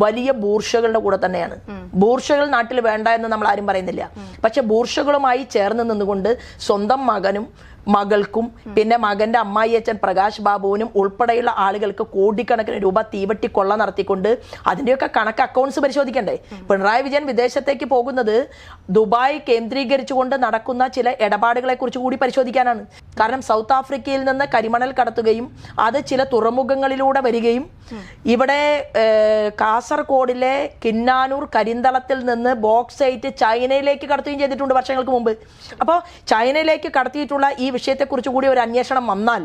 വലിയ ബൂർഷകളുടെ കൂടെ തന്നെയാണ്. ബൂർഷകൾ നാട്ടിൽ വേണ്ട എന്ന് നമ്മൾ ആരും പറയുന്നില്ല പക്ഷെ ബൂർഷകളുമായി ചേർന്ന് നിന്നുകൊണ്ട് സ്വന്തം മകനും മകൾക്കും പിന്നെ മകന്റെ അമ്മായിയച്ഛൻ പ്രകാശ് ബാബുവിനും ഉൾപ്പെടെയുള്ള ആളുകൾക്ക് കോടിക്കണക്കിന് രൂപ തീവട്ടി കൊള്ള നടത്തിക്കൊണ്ട് അതിന്റെയൊക്കെ കണക്ക് അക്കൗണ്ട്സ് പരിശോധിക്കണ്ടേ? പിണറായി വിജയൻ വിദേശത്തേക്ക് പോകുന്നത് ദുബായ് കേന്ദ്രീകരിച്ചുകൊണ്ട് നടക്കുന്ന ചില ഇടപാടുകളെ കുറിച്ച് കൂടി പരിശോധിക്കാനാണ്. കാരണം സൗത്ത് ആഫ്രിക്കയിൽ നിന്ന് കരിമണൽ കടത്തുകയും അത് ചില തുറമുഖങ്ങളിലൂടെ വരികയും ഇവിടെ കാസർഗോഡിലെ കിന്നാനൂർ കരിന്തളത്തിൽ നിന്ന് ബോക്സൈറ്റ് ചൈനയിലേക്ക് കടത്തുകയും ചെയ്തിട്ടുണ്ട് വർഷങ്ങൾക്ക് മുമ്പ്. അപ്പോൾ ചൈനയിലേക്ക് കടത്തിയിട്ടുള്ള ഈ വിഷയത്തെക്കുറിച്ച് കൂടി ഒരു അന്വേഷണം വന്നാൽ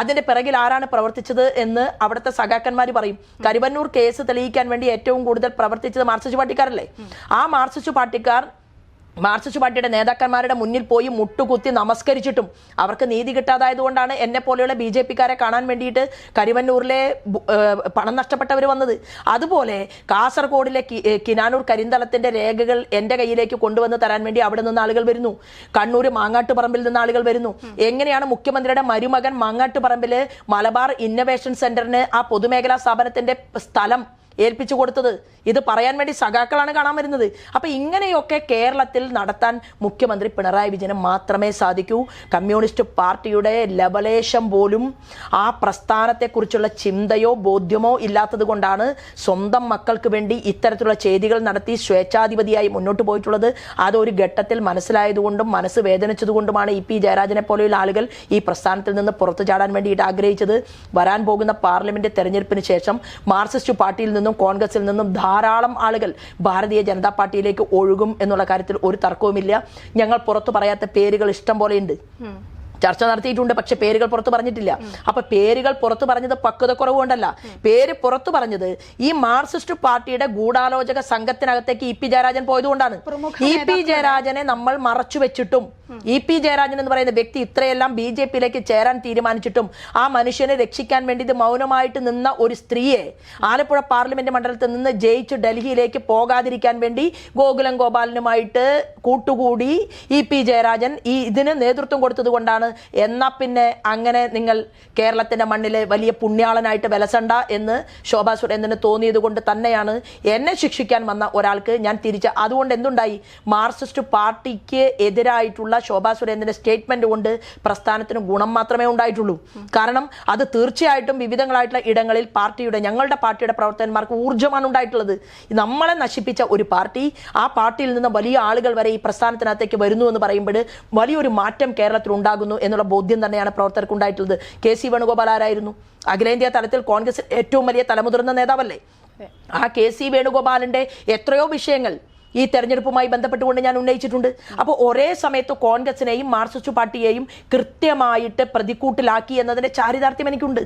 അതിന്റെ പിറകിൽ ആരാണ് പ്രവർത്തിച്ചത് എന്ന് അവിടുത്തെ സഖാക്കന്മാർ പറയും. കരുവന്നൂർ കേസ് തെളിയിക്കാൻ വേണ്ടി ഏറ്റവും കൂടുതൽ പ്രവർത്തിച്ചത് മാർക്സിസ്റ്റ് പാർട്ടിക്കാരല്ലേ? ആ മാർക്സിസ്റ്റ് പാർട്ടിക്കാർ മാർക്സിസ്റ്റ് പാർട്ടിയുടെ നേതാക്കന്മാരുടെ മുന്നിൽ പോയി മുട്ടുകുത്തി നമസ്കരിച്ചിട്ടും അവർക്ക് നീതി കിട്ടാതായതുകൊണ്ടാണ് എന്നെ പോലെയുള്ള ബി ജെ പിക്കാരെ കാണാൻ വേണ്ടിയിട്ട് കരിവന്നൂരിലെ പണം നഷ്ടപ്പെട്ടവർ വന്നത്. അതുപോലെ കാസർഗോഡിലെ കിനാനൂർ കരിന്തളത്തിന്റെ രേഖകൾ എന്റെ കയ്യിലേക്ക് കൊണ്ടുവന്ന് തരാൻ വേണ്ടി അവിടെ നിന്ന് ആളുകൾ വരുന്നു. കണ്ണൂർ മാങ്ങാട്ടുപറമ്പിൽ നിന്ന് ആളുകൾ വരുന്നു. എങ്ങനെയാണ് മുഖ്യമന്ത്രിയുടെ മരുമകൻ മാങ്ങാട്ടുപറമ്പിൽ മലബാർ ഇന്നവേഷൻ സെന്ററിന് ആ പൊതുമേഖലാ സ്ഥാപനത്തിന്റെ സ്ഥലം ഏൽപ്പിച്ചു കൊടുത്തത്. ഇത് പറയാൻ വേണ്ടി സഖാക്കളാണ് കാണാൻ വരുന്നത്. അപ്പൊ ഇങ്ങനെയൊക്കെ കേരളത്തിൽ നടത്താൻ മുഖ്യമന്ത്രി പിണറായി വിജയന് മാത്രമേ സാധിക്കൂ. കമ്മ്യൂണിസ്റ്റ് പാർട്ടിയുടെ ലബലേശം പോലും ആ പ്രസ്ഥാനത്തെക്കുറിച്ചുള്ള ചിന്തയോ ബോധ്യമോ ഇല്ലാത്തത് കൊണ്ടാണ് സ്വന്തം മക്കൾക്ക് വേണ്ടി ഇത്തരത്തിലുള്ള ചെയ്തികൾ നടത്തി സ്വേച്ഛാധിപതിയായി മുന്നോട്ട് പോയിട്ടുള്ളത്. അതൊരു ഘട്ടത്തിൽ മനസ്സിലായതുകൊണ്ടും മനസ്സ് വേദനിച്ചതുകൊണ്ടുമാണ് ഇ പി ജയരാജനെ പോലെയുള്ള ആളുകൾ ഈ പ്രസ്ഥാനത്തിൽ നിന്ന് പുറത്തു ചാടാൻ വേണ്ടിയിട്ട് ആഗ്രഹിച്ചത്. വരാൻ പോകുന്ന പാർലമെന്റ് തെരഞ്ഞെടുപ്പിന് ശേഷം മാർക്സിസ്റ്റ് പാർട്ടിയിൽ നിന്നും കോൺഗ്രസിൽ നിന്നും ധാരാളം ആളുകൾ ഭാരതീയ ജനതാ പാർട്ടിയിലേക്ക് ഒഴുകും എന്നുള്ള കാര്യത്തിൽ ഒരു തർക്കവുമില്ല. ഞങ്ങൾ പുറത്തു പറയാത്ത പേരുകൾ ഇഷ്ടം പോലെയുണ്ട് ചർച്ച നടത്തിയിട്ടുണ്ട് പക്ഷെ പേരുകൾ പുറത്തു പറഞ്ഞിട്ടില്ല. അപ്പൊ പേരുകൾ പുറത്തു പറഞ്ഞത് പക്വത കുറവുകൊണ്ടല്ല. പേര് പുറത്തു പറഞ്ഞത് ഈ മാർക്സിസ്റ്റ് പാർട്ടിയുടെ ഗൂഢാലോചക സംഘത്തിനകത്തേക്ക് ഇ പി ജയരാജൻ പോയതുകൊണ്ടാണ്. ഇ പി ജയരാജനെ നമ്മൾ മറച്ചു വെച്ചിട്ടും ഇ പി ജയരാജൻ എന്ന് പറയുന്ന വ്യക്തി ഇത്രയെല്ലാം ബി ജെ പിയിലേക്ക് ചേരാൻ തീരുമാനിച്ചിട്ടും ആ മനുഷ്യനെ രക്ഷിക്കാൻ വേണ്ടി ഇത് മൗനമായിട്ട് നിന്ന ഒരു സ്ത്രീയെ ആലപ്പുഴ പാർലമെന്റ് മണ്ഡലത്തിൽ നിന്ന് ജയിച്ച് ഡൽഹിയിലേക്ക് പോകാതിരിക്കാൻ വേണ്ടി ഗോകുലം ഗോപാലനുമായിട്ട് കൂട്ടുകൂടി ഇ പി ജയരാജൻ ഈ ഇതിന് നേതൃത്വം കൊടുത്തത് കൊണ്ടാണ്. എന്നാ പിന്നെ അങ്ങനെ നിങ്ങൾ കേരളത്തിന്റെ മണ്ണിലെ വലിയ പുണ്യാളനായിട്ട് വിലസണ്ട എന്ന് ശോഭാ സുരേന്ദ്രന് തോന്നിയത് കൊണ്ട് തന്നെയാണ് എന്നെ ശിക്ഷിക്കാൻ വന്ന ഒരാൾക്ക് ഞാൻ തിരിച്ച. അതുകൊണ്ട് എന്തുണ്ടായി? മാർക്സിസ്റ്റ് പാർട്ടിക്ക് എതിരായിട്ടുള്ള ശോഭാ സുരേന്ദ്രന്റെ സ്റ്റേറ്റ്മെന്റ് കൊണ്ട് പ്രസ്ഥാനത്തിന് ഗുണം മാത്രമേ ഉണ്ടായിട്ടുള്ളൂ. കാരണം അത് തീർച്ചയായിട്ടും വിവിധങ്ങളായിട്ടുള്ള ഇടങ്ങളിൽ പാർട്ടിയുടെ ഞങ്ങളുടെ പാർട്ടിയുടെ പ്രവർത്തകന്മാർക്ക് ഊർജമാണ് ഉണ്ടായിട്ടുള്ളത്. നമ്മളെ നശിപ്പിച്ച ഒരു പാർട്ടി ആ പാർട്ടിയിൽ നിന്ന് വലിയ ആളുകൾ വരെ ഈ പ്രസ്ഥാനത്തിനകത്തേക്ക് വരുന്നു എന്ന് പറയുമ്പോൾ വലിയൊരു മാറ്റം കേരളത്തിൽ ഉണ്ടാകുന്നു എന്നുള്ള ബോധ്യം തന്നെയാണ് പ്രവർത്തകർക്ക് ഉണ്ടായിട്ടുള്ളത്. കെ സി വേണുഗോപാൽ ആരായിരുന്നു? അഖിലേന്ത്യാ തലത്തിൽ കോൺഗ്രസ് ഏറ്റവും വലിയ തലമുതിർന്ന നേതാവല്ലേ? ആ കെ സി വേണുഗോപാലിന്റെ എത്രയോ വിഷയങ്ങൾ ഈ തെരഞ്ഞെടുപ്പുമായി ബന്ധപ്പെട്ടുകൊണ്ട് ഞാൻ ഉന്നയിച്ചിട്ടുണ്ട്. അപ്പോൾ ഒരേ സമയത്ത് കോൺഗ്രസിനെയും മാർക്സിസ്റ്റ് പാർട്ടിയെയും കൃത്യമായിട്ട് പ്രതിക്കൂട്ടിലാക്കി എന്നതിന്റെ ചാരിതാർത്ഥ്യം എനിക്കുണ്ട്.